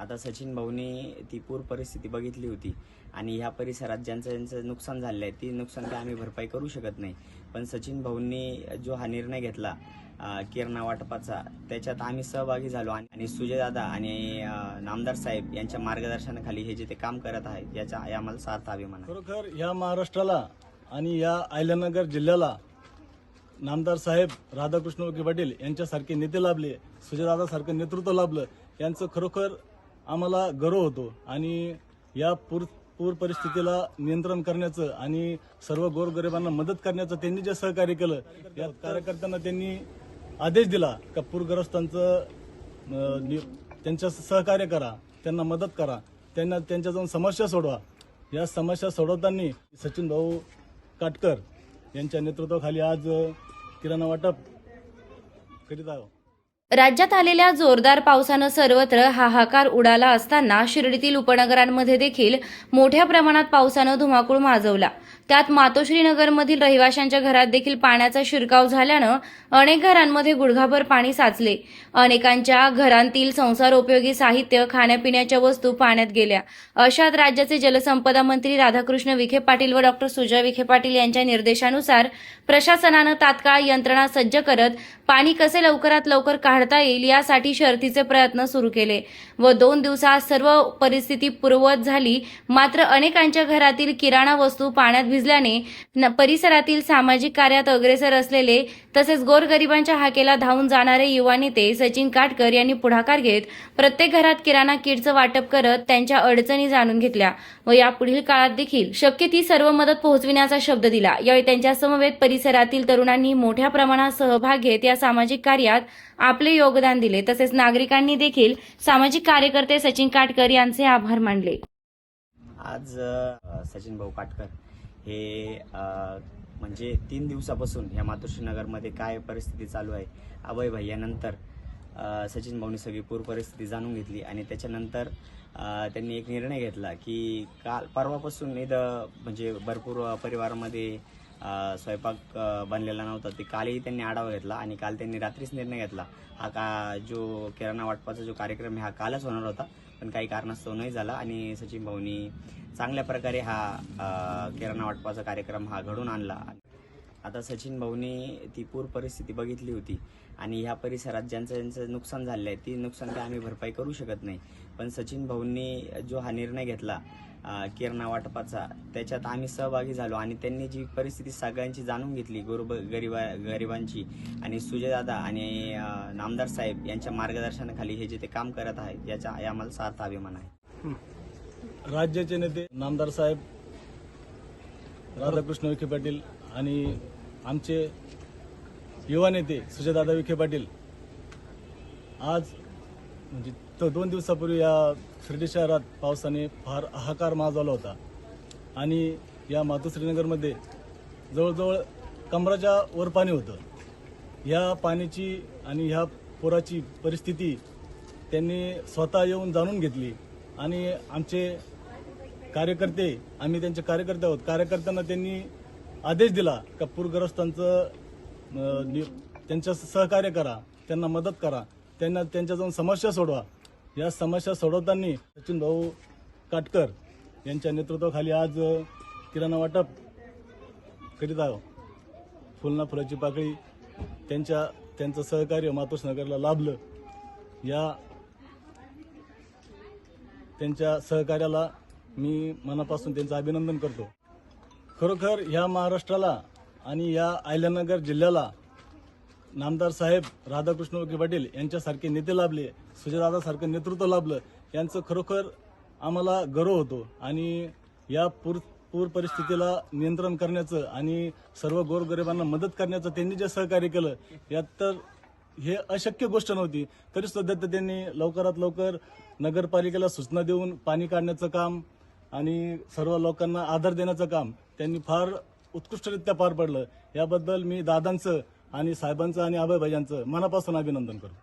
आता सचिन भाऊनी ती पूर परिस्थिती बघितली होती. आणि ह्या परिसरात ज्यांचं ज्यांचं नुकसान झालेलं आहे ती नुकसान काय आम्ही भरपाई करू शकत नाही. पण सचिन भाऊंनी जो हा निर्णय घेतला किरणा वाटपाचा त्याच्यात आम्ही सहभागी झालो. आणि सुजयदादा आणि नामदार साहेब यांच्या मार्गदर्शनाखाली हे जे ते काम करत आहेत याचा आम्हाला सार्थ अभिमान खरोखर या महाराष्ट्राला आणि या अहिल्यानगर जिल्ह्याला नामदार साहेब राधाकृष्ण विखे पाटील यांच्यासारखे नेते लाभले सुजयदादासारखं नेतृत्व लाभलं यांचं खरोखर आम्हाला गर्व होतो आणि या पूर पूर परिस्थितीला नियंत्रण करण्याचं आणि सर्व गोरगरिबांना मदत करण्याचं त्यांनी जे सहकार्य केलं या कार्यकर्त्यांना त्यांनी आदेश दिला का पूरग्रस्तांचं त्यांच्या सहकार्य करा त्यांना मदत करा त्यांना त्यांच्या जाऊन समस्या सोडवा. या समस्या सोडवताना सचिन भाऊ काटकर यांच्या नेतृत्वाखाली आज किराणा वाटप करीत आहोत. राज्यात आलेल्या जोरदार पावसानं सर्वत्र हाहाकार उडाला असताना शिर्डीतील उपनगरांमध्ये देखील मोठ्या प्रमाणात पावसानं धुमाकूळ माजवला. त्यात मातोश्रीनगरमधील रहिवाशांच्या घरात देखील पाण्याचा शिरकाव झाल्यानं अनेक घरांमध्ये गुडघाभर पाणी साचले. अनेकांच्या घरांतील संसार उपयोगी साहित्य खाण्यापिण्याच्या वस्तू पाण्यात गेल्या. अशात राज्याचे जलसंपदा मंत्री राधाकृष्ण विखे पाटील व डॉक्टर सुजय विखे पाटील यांच्या निर्देशानुसार प्रशासनानं तात्काळ यंत्रणा सज्ज करत पाणी कसे लवकरात लवकर काढता येईल यासाठी शर्थीचे प्रयत्न सुरू केले. व दोन दिवसात सर्व परिस्थिती पूर्ववत झाली. मात्र अनेकांच्या घरातील किराणा वस्तू पाण्यात भिजल्याने न- परिसरातील सामाजिक कार्यात अग्रेसर असलेले तसेच गोरगरिबांच्या हाकेला धावून जाणारे युवा नेते सचिन काटकर यांनी पुढाकार घेत प्रत्येक घरात किराणा किटचं वाटप करत त्यांच्या अडचणी जाणून घेतल्या व यापुढील काळात देखील शक्य ती सर्व मदत पोहोचविण्याचा शब्द दिला. यावेळी त्यांच्या समवेत परिसरातील तरुणांनी मोठ्या प्रमाणात सहभाग घेत या सामाजिक कार्यात आपले योगदान दिले. तसेच नागरिकांनी देखील सामाजिक कार्यकर्ते सचिन काटकर यांचे आभार मानले. आज सचिन भाऊ काटकर हे म्हणजे तीन दिवसापासून या मातोश्रीनगरमध्ये काय परिस्थिती चालू आहे अभय भैयानंतर यानंतर सचिन भाऊनी सगळी पूर परिस्थिती जाणून घेतली आणि त्याच्यानंतर त्यांनी एक निर्णय घेतला की काल परवापासून इथं म्हणजे भरपूर परिवारामध्ये स्वयंपाक बनलेला नव्हता. ते कालही त्यांनी आढावा घेतला आणि काल त्यांनी रात्रीच निर्णय घेतला. हा का जो किराणा वाटपाचा जो कार्यक्रम आहे हा कालच होणार होता. पण काही कारणास्तव नाही झाला आणि सचिन भाऊनी चांगल्या प्रकारे हा किराणा वाटपाचा कार्यक्रम हा घडून आणला. आता सचिन भाऊनी ती पूर परिस्थिती बघितली होती आणि ह्या परिसरात ज्यांचं ज्यांचं नुकसान झालेलं आहे ती नुकसान काय आम्ही भरपाई करू शकत नाही. पण सचिन भाऊंनी जो हा निर्णय घेतला किरणा वाटपाचा. त्याच्यात आम्ही सहभागी झालो आणि त्यांनी जी परिस्थिती सगळ्यांची जाणून घेतली गोरब गरिबा गरिबांची आणि सुजयदादा आणि नामदार साहेब यांच्या मार्गदर्शनाखाली हे जे ते काम करत आहे याचा आम्हाला सार्थ अभिमान आहे. राज्याचे नेते नामदार साहेब राधाकृष्ण विखे पाटील आणि आमचे युवा नेते सुजयदादा विखे पाटील आज म्हणजे तो दोन दिवसापूर्वी या शिर्डी शहरात पावसाने फार हाहाकार माजवला होता. आणि या मातोश्रीनगरमध्ये जवळजवळ कमराच्या वर पाणी होतं. ह्या पाण्याची आणि ह्या पुराची परिस्थिती त्यांनी स्वतः येऊन जाणून घेतली. आणि आमचे कार्यकर्ते आम्ही त्यांचे कार्यकर्ते आहोत. कार्यकर्त्यांना त्यांनी आदेश दिला का पूरग्रस्तांचं नि- त्यांच्या सहकार्य करा त्यांना मदत करा. त्यांना त्यांच्या जाऊन समस्या सोडवा. या समस्या सोडवताना सचिन भाऊ काटकर यांच्या नेतृत्वाखाली आज किराणा वाटप करीत आहोत. फुलना फुलाची पाकळी त्यांच्या त्यांचं सहकार्य मातोस नगरला लाभलं. या त्यांच्या सहकार्याला मी मनापासून त्यांचं अभिनंदन करतो. खरोखर ह्या महाराष्ट्राला आणि या अहिल्यानगर जिल्ह्याला नामदार साहेब राधाकृष्ण विखे पाटील यांच्यासारखे नेते लाभले सुजयदादासारखं नेतृत्व लाभलं यांचं खरोखर आम्हाला गर्व होतो. आणि या पूर पूर परिस्थितीला नियंत्रण करण्याचं आणि सर्व गोरगरिबांना मदत करण्याचं त्यांनी जे सहकार्य केलं यात तर हे अशक्य गोष्ट नव्हती. तरी सुद्धा तर त्यांनी लवकरात लवकर नगरपालिकेला सूचना देऊन पाणी काढण्याचं काम आणि सर्व लोकांना आधार देण्याचं काम त्यांनी फार उत्कृष्टरित्या पार पडलं. याबद्दल मी दादांचं आणि साहेबांचं आणि अभय यांचं मनापासून अभिनंदन करतो.